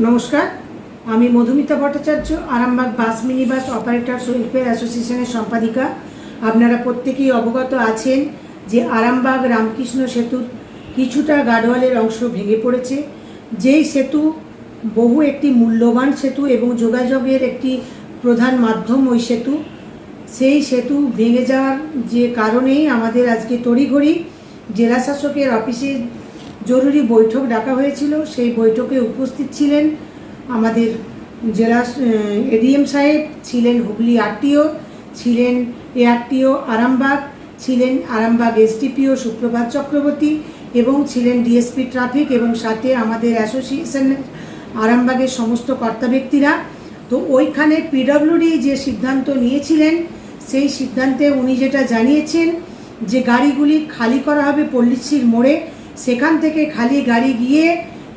নমস্কার, আমি Madhumita Bhattacharya, Arambagh bus mini bus operators welfare অ্যাসোসিয়েশনের সম্পাদিকা। আপনারা প্রত্যেকেই অবগত আছেন যে আরামবাগ রামকৃষ্ণ সেতুর কিছুটা গার্ডওয়ালের অংশ ভেঙে পড়েছে। যেই সেতু বহু একটি মূল্যবান সেতু এবং যোগাযোগের একটি প্রধান মাধ্যম ওই সেতু। সেই সেতু ভেঙে যাওয়ার যে কারণেই আমাদের আজকে তড়িঘড়ি জেলা শাসকের অফিসে জরুরি বৈঠক ডাকা হয়েছিল। সেই বৈঠকে উপস্থিত ছিলেন আমাদের জেলা এডিএম সাহেব, ছিলেন হুগলি আরটিও, ছিলেন এআরটিও আরামবাগ, ছিলেন আরামবাগ এসডিপিও সুপ্রভাত চক্রবর্তী এবং ছিলেন ডিএসপি ট্রাফিক এবং সাথে আমাদের অ্যাসোসিয়েশনের আরামবাগের সমস্ত কর্তা ব্যক্তিরা। তো ওইখানে পিডব্লিউডি যে সিদ্ধান্ত নিয়েছিলেন, সেই সিদ্ধান্তে উনি যেটা জানিয়েছেন যে গাড়িগুলি খালি করা হবে পল্লিশ্রীর মোড়ে সেখান থেকে খালি গাড়ি গিয়ে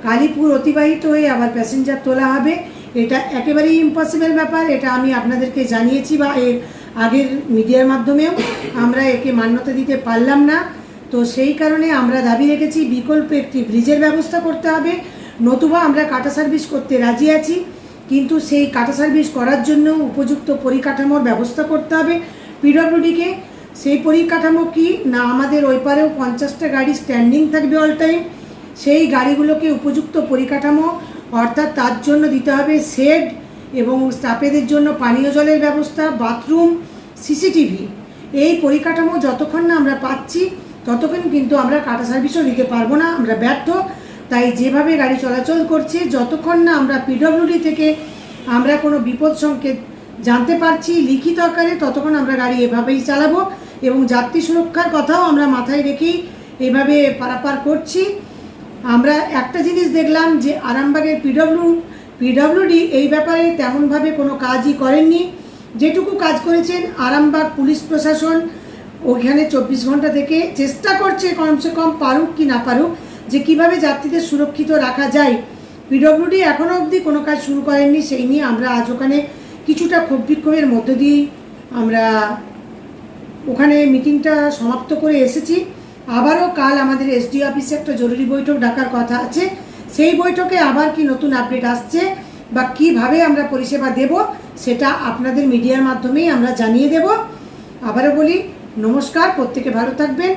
কালীপুর অতিবাহিত হয়ে আবার প্যাসেঞ্জার তোলা হবে। এটা একেবারেই ইম্পসিবল ব্যাপার, এটা আমি আপনাদেরকে জানিয়েছি বা এর আগের মিডিয়ার মাধ্যমেও। আমরা একে মান্যতা দিতে পারলাম না। তো সেই কারণে আমরা দাবি রেখেছি, বিকল্প একটি ব্রিজের ব্যবস্থা করতে হবে। নতুবা আমরা কাটা সার্ভিস করতে রাজি আছি, কিন্তু সেই কাটা সার্ভিস করার জন্য উপযুক্ত পরিকাঠামোর ব্যবস্থা করতে হবে। পিডব্লিউডিকে সেই পরিকাঠামো কি? না আমাদের ওই পারেও পঞ্চাশটা গাড়ি স্ট্যান্ডিং থাকবে অল টাইম সেই গাড়িগুলোকে উপযুক্ত পরিকাঠামো, অর্থাৎ তার জন্য দিতে হবে শেড এবং স্টাফেদের জন্য পানীয় জলের ব্যবস্থা বাথরুম সিসিটিভি এই পরিকাঠামো যতক্ষণ না আমরা পাচ্ছি, ততক্ষণ কিন্তু আমরা কাটা সার্ভিসও দিতে পারব না, আমরা ব্যর্থ। তাই যেভাবে গাড়ি চলাচল করছে, যতক্ষণ না আমরা পিডব্লিউডি থেকে আমরা কোনো বিপদ সংকেত জানতে পারছি, লিখিত আকারে ততক্ষণ আমরা গাড়ি এভাবেই চালাবো। এবং যাত্রী সুরক্ষার কথাও আমরা মাথায় রেখেই এভাবে পারাপার করছি। আমরা একটা জিনিস দেখলাম যে আরামবাগের পিডব্লিউ পিডব্লিউডি এই ব্যাপারে তেমনভাবে কোনো কাজই করেননি। যেটুকু কাজ করেছেন আরামবাগ পুলিশ প্রশাসন ওখানে চব্বিশ ঘণ্টা থেকে চেষ্টা করছে কমসে কম পারুক কি না পারুক যে কীভাবে যাত্রীদের সুরক্ষিত রাখা যায়। পিডব্লিউডি এখনও অবধি কোনো কাজ শুরু করেননি, সেই নিয়ে আমরা আজ ওখানে কিছুটা ক্ষোভ বিক্ষোভের মধ্য দিয়েই আমরা ওখানে মিটিংটা সমাপ্ত করে এসেছি। আবারও কাল আমাদের এসডি অফিসে একটা জরুরি বৈঠক ডাকার কথা আছে। সেই বৈঠকে আবার কি নতুন আপডেট আসছে বা কীভাবে আমরা পরিষেবা দেব, সেটা আপনাদের মিডিয়ার মাধ্যমেই আমরা জানিয়ে দেব। আবারও বলি, নমস্কার, প্রত্যেকে ভালো থাকবেন।